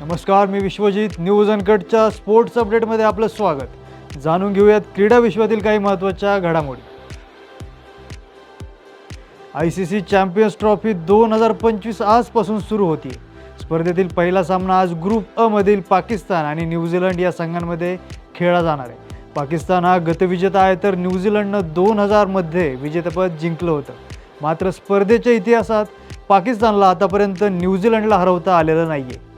नमस्कार मी विश्वजित. न्यूज अनकटच्या स्पोर्ट्स अपडेटमध्ये आपलं स्वागत. जाणून घेऊयात क्रीडा विश्वातील काही महत्त्वाच्या घडामोडी. I C C champions trophy दोन हजार पंचवीस आजपासून सुरू होती. स्पर्धेतील पहिला सामना आज ग्रुप अ मधील पाकिस्तान आणि न्यूझीलंड या संघांमध्ये खेळला जाणार आहे. पाकिस्तान हा गतविजेता आहे तर न्यूझीलंडनं दोन हजारमध्ये विजेतेपद जिंकलं होतं. मात्र स्पर्धेच्या इतिहासात पाकिस्तानला आतापर्यंत न्यूझीलंडला हरवता आलेलं नाही आहे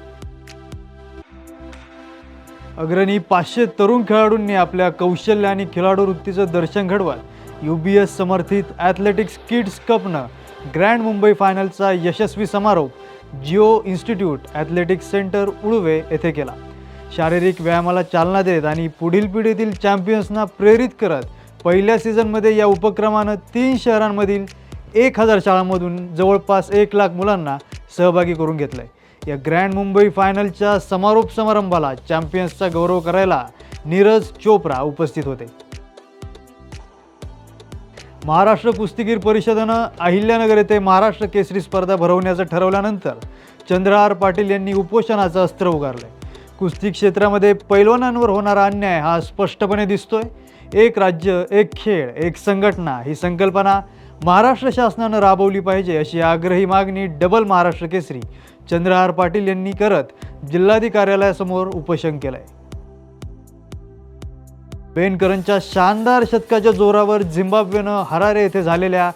अग्रणी पाचशे तरुण खेळाडूंनी आपल्या कौशल्य आणि खेळाडू वृत्तीचं दर्शन घडवत यू बी एस समर्थित ॲथलेटिक्स किड्स कपनं ग्रँड मुंबई फायनलचा यशस्वी समारोप Jio institute athletics centre Ulwe येथे केला. शारीरिक व्यायामाला चालना देत आणि पुढील पिढीतील चॅम्पियन्सना प्रेरित करत पहिल्या सीझनमध्ये या उपक्रमानं तीन शहरांमधील एक हजार शाळांमधून जवळपास एक लाख मुलांना सहभागी करून घेतलं आहे या ग्रँड मुंबई फायनलच्या समारोप समारंभाला चॅम्पियन्सचा गौरव करायला नीरज चोप्रा उपस्थित होते. महाराष्ट्र कुस्तीगीर परिषदेनं अहिल्यानगर येथे महाराष्ट्र केसरी स्पर्धा भरवण्याचं ठरवल्यानंतर चंद्रहार पाटील यांनी उपोषणाचं अस्त्र उगारलंय. कुस्ती क्षेत्रामध्ये पैलवानांवर होणारा अन्याय हा स्पष्टपणे दिसतोय. एक राज्य एक खेळ एक संघटना ही संकल्पना महाराष्ट्र शासनानं राबवली पाहिजे अशी आग्रही मागणी डबल महाराष्ट्र केसरी चंद्रहार पाटील यांनी करत जिल्हाधिकारी कार्यालयासमोर उपोषण केलंय. पेनकरनच्या शानदार शतकाच्या जोरावर झिम्बाब्वेनं हरारे येथे झालेल्या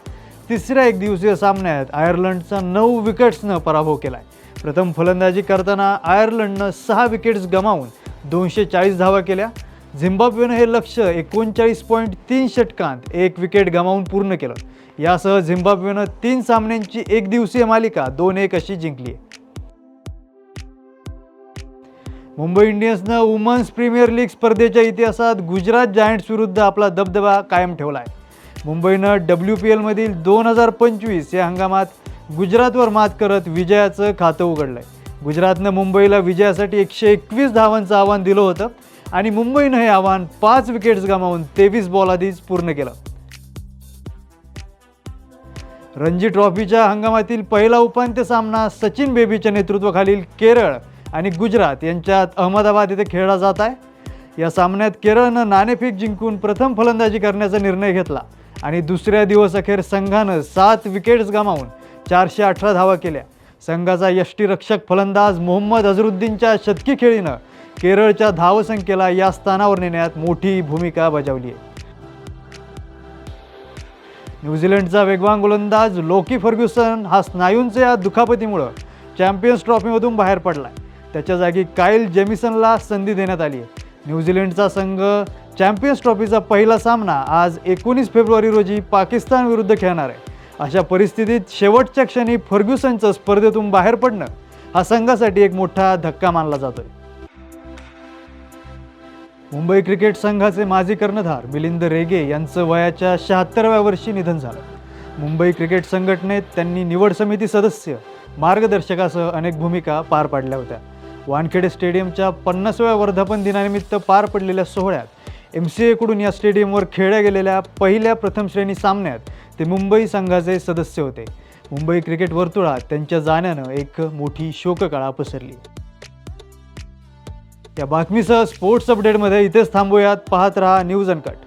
तिसऱ्या एकदिवसीय सामन्यात आयर्लंडचा नऊ विकेट्सनं पराभव केलाय. प्रथम फलंदाजी करताना आयर्लंडनं सहा विकेट्स गमावून दोनशे चाळीस धावा केल्या. झिम्बाब्वेनं हे लक्ष एकोणचाळीस पॉईंट तीन षटकांत एक विकेट गमावून पूर्ण केलं. यासह झिम्बाब्वेनं तीन सामन्यांची एक दिवसीय मालिका दोन एक अशी जिंकली. आहे मुंबई इंडियन्सनं वुमन्स प्रीमियर लीग स्पर्धेच्या इतिहासात गुजरात जायंट्स विरुद्ध आपला दबदबा कायम ठेवला आहे मुंबईनं डब्ल्यू पी एलमधील दोन हजार पंचवीस या हंगामात गुजरातवर मात करत विजयाचं खातं उघडलं आहे गुजरातनं मुंबईला विजयासाठी एकशे एकवीस धावांचं आव्हान दिलं होतं आणि मुंबईनं हे आव्हान पाच विकेट्स गमावून तेवीस बॉल आधीच पूर्ण केलं. रणजी ट्रॉफीच्या हंगामातील पहिला उपांत्य सामना सचिन बेबीच्या नेतृत्वाखालील केरळ आणि गुजरात यांच्यात अहमदाबाद येथे खेळला जात आहे. या सामन्यात केरळनं नाणेफेक जिंकून प्रथम फलंदाजी करण्याचा निर्णय घेतला आणि दुसऱ्या दिवस अखेर संघानं सात विकेट्स गमावून चारशे अठरा धावा केल्या. संघाचा यष्टीरक्षक फलंदाज मोहम्मद अझरुद्दीनच्या शतकी खेळीनं केरळच्या धावसंख्येला या स्थानावर नेण्यात मोठी भूमिका बजावली आहे. न्यूझीलंडचा वेगवान गोलंदाज लोकी फर्ग्युसन हा स्नायूंच्या दुखापतीमुळं चॅम्पियन्स ट्रॉफीमधून बाहेर पडला आहे त्याच्या जागी काईल जेमिसनला संधी देण्यात आली आहे. न्यूझीलंडचा संघ चॅम्पियन्स ट्रॉफीचा पहिला सामना आज एकोणीस फेब्रुवारी रोजी पाकिस्तान विरुद्ध खेळणार आहे. अशा परिस्थितीत शेवटच्या क्षणी फर्ग्युसनचं स्पर्धेतून बाहेर पडणं हा संघासाठी एक मोठा धक्का मानला जातोय. मुंबई क्रिकेट संघाचे माजी कर्णधार मिलिंद रेगे यांचं वयाच्या शहात्तराव्या वर्षी निधन झालं. मुंबई क्रिकेट संघटनेत त्यांनी निवड समिती सदस्य मार्गदर्शकासह अनेक भूमिका पार पाडल्या होत्या. वानखेडे स्टेडियमच्या पन्नासाव्या वर्धापन दिनानिमित्त पार पडलेल्या सोहळ्यात एम सी एकडून या स्टेडियमवर खेळल्या गेलेल्या पहिल्या प्रथम श्रेणी सामन्यात ते मुंबई संघाचे सदस्य होते. मुंबई क्रिकेट वर्तुळात त्यांच्या जाण्यानं एक मोठी शोककळा पसरली. या बातमीसह स्पोर्ट्स अपडेटमध्ये इथेच थांबूयात. पाहत रहा न्यूज अनकट.